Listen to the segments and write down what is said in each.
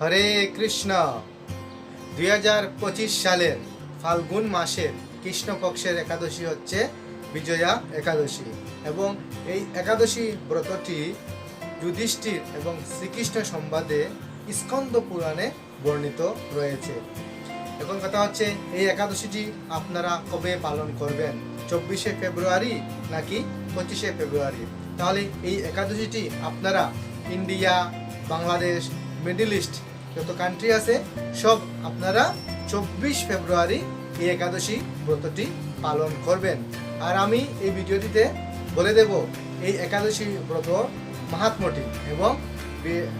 হরে কৃষ্ণ। দুই হাজার পঁচিশ সালের ফাল্গুন মাসের কৃষ্ণপক্ষের একাদশী হচ্ছে বিজয়া একাদশী এবং এই একাদশী ব্রতটি যুধিষ্ঠির এবং শ্রীকৃষ্ণ সংবাদে স্কন্দ পুরাণে বর্ণিত রয়েছে। এখন কথা হচ্ছে, এই একাদশীটি আপনারা কবে পালন করবেন? চব্বিশে ফেব্রুয়ারি নাকি পঁচিশে ফেব্রুয়ারি? তাহলে এই একাদশীটি আপনারা ইন্ডিয়া, বাংলাদেশ মিডল ইস্ট যত কান্ট্রি আছে, সব আপনারা চব্বিশ ফেব্রুয়ারি এই একাদশী ব্রতটি পালন করবেন। আর আমি এই ভিডিওটিতে বলে দেব এই একাদশী ব্রত মাহাত্মটি এবং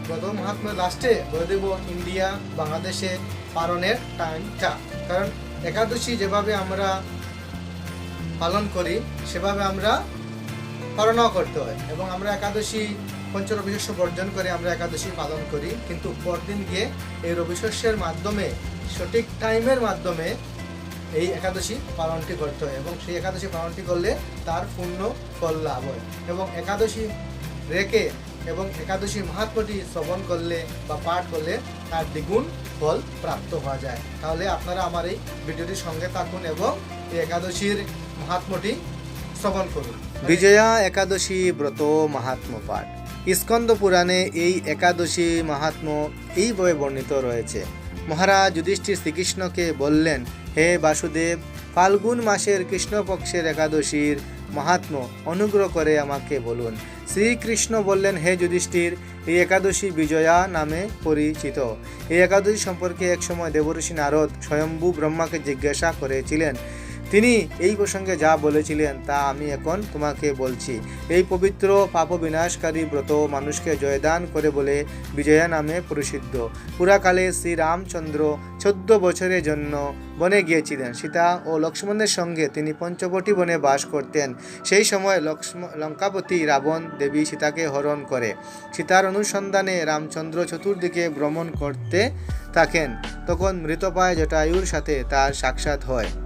ব্রত মাহাত্ম্য লাস্টে বলে দেব ইন্ডিয়া বাংলাদেশে পালনের টাইমটা কারণ একাদশী যেভাবে আমরা পালন করি, সেভাবে আমরা পালনও করতে হয় এবং আমরা একাদশী পঞ্চ রবিশস্য বর্জন করে আমরা একাদশী পালন করি। কিন্তু পরদিন গিয়ে এই রবিশস্যের মাধ্যমে, সঠিক টাইমের মাধ্যমে এই একাদশী পালনটি করতে হয় এবং সেই একাদশী পালনটি করলে তার পূর্ণ ফল লাভ হয় এবং একাদশী রেখে এবং একাদশী মাহাত্মটি শ্রবণ করলে বা পাঠ করলে তার দ্বিগুণ ফল প্রাপ্ত হওয়া যায়। তাহলে আপনারা আমার এই ভিডিওটির সঙ্গে থাকুন এবং এই একাদশীর মাহাত্মটি শ্রবণ করুন। বিজয়া একাদশী ব্রত মাহাত্ম পাঠ। স্কন্দ পুরাণে এই একাদশী মাহাত্ম এইভাবে বর্ণিত রয়েছে। মহারাজ যুধিষ্ঠির শ্রীকৃষ্ণকে বললেন, হে বাসুদেব, ফাল্গুন মাসের কৃষ্ণপক্ষের একাদশীর মাহাত্ম অনুগ্রহ করে আমাকে বলুন। শ্রীকৃষ্ণ বললেন, হে যুধিষ্ঠির, এই একাদশী বিজয়া নামে পরিচিত। এই একাদশী সম্পর্কে একসময় দেবঋষি নারদ স্বয়ম্ভু ব্রহ্মাকে জিজ্ঞাসা করেছিলেন তিনি এই প্রসঙ্গে যা বলেছিলেন তা আমি এখন তোমাকে বলছি। এই পবিত্র পাপ বিনাশকারী ব্রত মানুষকে জয়দান করে বলে বিজয়া নামে প্রসিদ্ধ। পুরাকালে শ্রীরামচন্দ্র চোদ্দ বছরের জন্য বনে গিয়েছিলেন। সীতা ও লক্ষ্মণের সঙ্গে তিনি পঞ্চবটি বনে বাস করতেন। সেই সময় লক্ষ্ম লঙ্কাপতি রাবণ দেবী সীতাকে হরণ করে। সীতার অনুসন্ধানে রামচন্দ্র চতুর্দিকে ভ্রমণ করতে থাকেন। তখন মৃতপায় জটায়ুর সাথে তার সাক্ষাৎ হয়।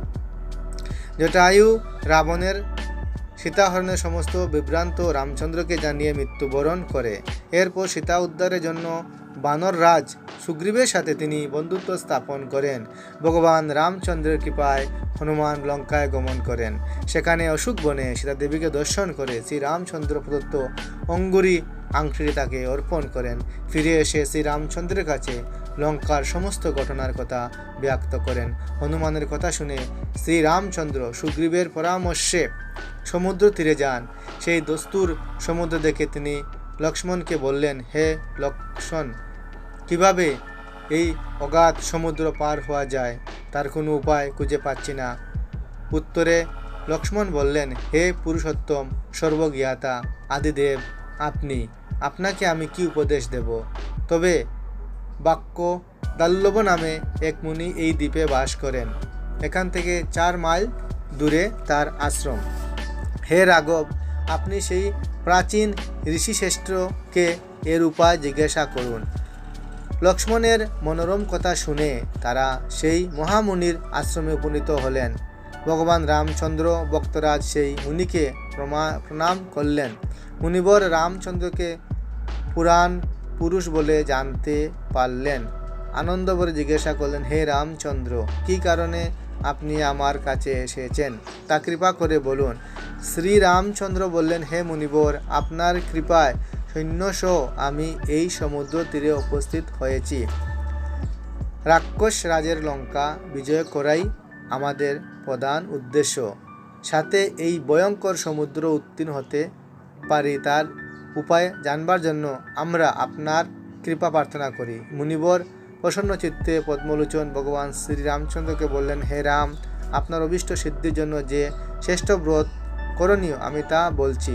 জটায়ু রাবণের সীতাহরণের সমস্ত বিভ্রান্ত রামচন্দ্রকে জানিয়ে মৃত্যুবরণ করে। এরপর সীতা উদ্ধারের জন্য বানর রাজ সুগ্রীবের সাথে তিনি বন্ধুত্ব স্থাপন করেন। ভগবান রামচন্দ্রের কৃপায় হনুমান লঙ্কায় গমন করেন। সেখানে অশোক বনে সীতা দেবীকে দর্শন করে শ্রী রামচন্দ্র প্রদত্ত অঙ্গুরি আংটিটি তাকে অর্পণ করেন। ফিরে এসে শ্রী রামচন্দ্রের কাছে লঙ্কার সমস্ত ঘটনার কথা ব্যক্ত করেন। হনুমানের কথা শুনে শ্রী রামচন্দ্র সুগ্রীবের পরামর্শে সমুদ্র তীরে যান। সেই দস্তুর সমুদ্র দেখে তিনি লক্ষ্মণকে বললেন, হে লক্ষ্মণ কীভাবে এই অগাধ সমুদ্র পার হওয়া যায়, তার কোনো উপায় খুঁজে পাচ্ছি না। উত্তরে লক্ষ্মণ বললেন, হে পুরুষোত্তম, সর্বজ্ঞাতা, আদিদেব, আপনি, আপনাকে আমি কি উপদেশ দেব? তবে বাক্য দাল্লব নামে এক মুনি এই দ্বীপে বাস করেন। এখান থেকে চার মাইল দূরে তার আশ্রম। হে রাঘব, আপনি সেই প্রাচীন ঋষিশ্রেষ্ঠকে এর উপায় জিজ্ঞাসা করুন। লক্ষ্মণের মনোরম কথা শুনে তারা সেই মহামুনির আশ্রমে উপনীত হলেন। ভগবান রামচন্দ্র ভক্তরাজ সেই মুনিকে প্রণাম করলেন। মুনিবর রামচন্দ্রকে পুরাণ পুরুষ বলে জানতে পারলেন। আনন্দ করে জিজ্ঞাসা করলেন, হে রামচন্দ্র, কি কারণে আপনি আমার কাছে এসেছেন? তা কৃপা করে বলুন। শ্রী রামচন্দ্র বললেন, হে মুনিবর, আপনার কৃপায় সৈন্যসহ আমি এই সমুদ্র তীরে উপস্থিত হয়েছি। রাক্ষস রাজের লঙ্কা বিজয় করাই আমাদের প্রধান উদ্দেশ্য। সাথে এই ভয়ঙ্কর সমুদ্র উত্তীর্ণ হতে পারি তার উপায় জানবার জন্য আমরা আপনার কৃপা প্রার্থনা করি। মুনিবর প্রসন্ন চিত্তে পদ্মলোচন ভগবান শ্রীরামচন্দ্রকে বললেন, হে রাম, আপনার অভিষ্ট সিদ্ধির জন্য যে শ্রেষ্ঠ ব্রত করণীয় আমি তা বলছি।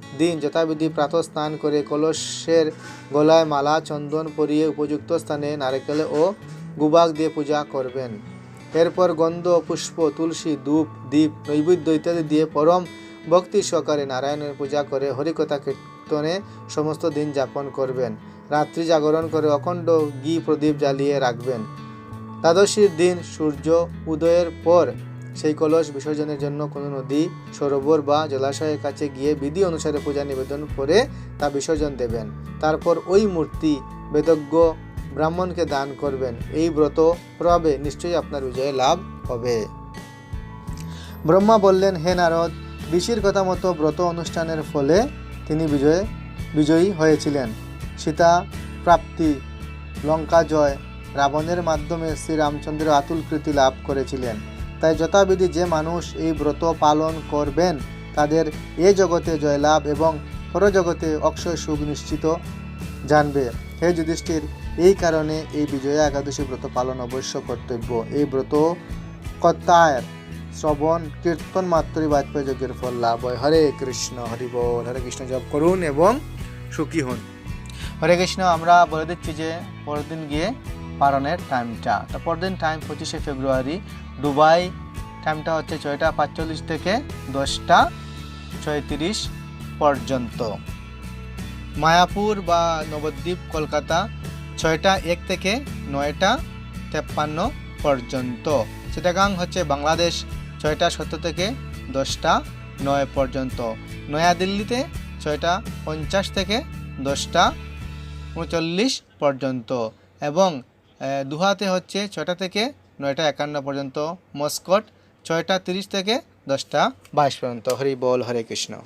দিন যথাবিধি প্রাতঃ স্নান করে কলসের গলায় মালা, চন্দন পরিয়ে উপযুক্ত স্থানে নারকেল ও গুবাক দিয়ে পূজা করবেন। এরপর গন্ধ, পুষ্প, তুলসী, ধূপ দ্বীপ নৈবেদ্য ইত্যাদি দিয়ে পরম ভক্তি সহকারে নারায়ণের পূজা করে হরিকথা কীর্তনে সমস্ত দিন যাপন করবেন। রাত্রি জাগরণ করে অখণ্ড ঘি প্রদীপ জ্বালিয়ে রাখবেন। দ্বাদশীর দিন সূর্য উদয়ের পর সেই কলস বিসর্জনের জন্য কোনো নদী, সরোবর বা জলাশয়ের কাছে গিয়ে বিধি অনুসারে পূজা নিবেদন করে তা বিসর্জন দেবেন। তারপর ওই মূর্তি বেদজ্ঞ ব্রাহ্মণকে দান করবেন। এই ব্রত প্রভাবে নিশ্চয়ই আপনার বিজয় লাভ হবে। ব্রহ্মা বললেন, হে নারদ, ঋষির কথা মতো ব্রত অনুষ্ঠানের ফলে তিনি বিজয়ে, বিজয়ী হয়েছিলেন। সীতা, প্রাপ্তি, লঙ্কা জয়, রাবণের মাধ্যমে শ্রীরামচন্দ্র আতুল কৃতি লাভ করেছিলেন। তাই যথাবিধি যে মানুষ এই ব্রত পালন করবেন, তাদের এ জগতে জয়লাভ এবং পরজগতে অক্ষয় সুখ নিশ্চিত জানবে। হে যুধিষ্ঠির, এই কারণে এই বিজয়া একাদশী ব্রত পালন অবশ্য কর্তব্য। এই ব্রত কর্তায়ের শ্রবণ, কীর্তন মাত্রই বাজপেয়ী যজ্ঞের ফল লাভ হয়। হরে কৃষ্ণ, হরি বল। হরে কৃষ্ণ, জপ করুন এবং সুখী হন। হরে কৃষ্ণ, আমরা বলে দিচ্ছি যে পরের দিন গিয়ে পালনের টাইমটা তো পরের দিন টাইম পঁচিশে ফেব্রুয়ারি, দুবাই টাইমটা হচ্ছে ছয়টা পাঁচচল্লিশ থেকে দশটা ছয়ত্রিশ পর্যন্ত। মায়াপুর বা নবদ্বীপ, কলকাতা ছয়টা এক থেকে নয়টা তেপ্পান্ন পর্যন্ত। চিটাগাং হচ্ছে বাংলাদেশ ছয়টা সত্তর থেকে দশটা নয় পর্যন্ত। নয়াদিল্লিতে ছয়টা পঞ্চাশ থেকে দশটা উনচল্লিশ পর্যন্ত। এবং দুহাতে হচ্ছে ছয়টা থেকে নয়টা একান্ন পর্যন্ত। মস্কট ছয়টা তিরিশ থেকে দশটা বাইশ পর্যন্ত। হরি বল, হরে কৃষ্ণ।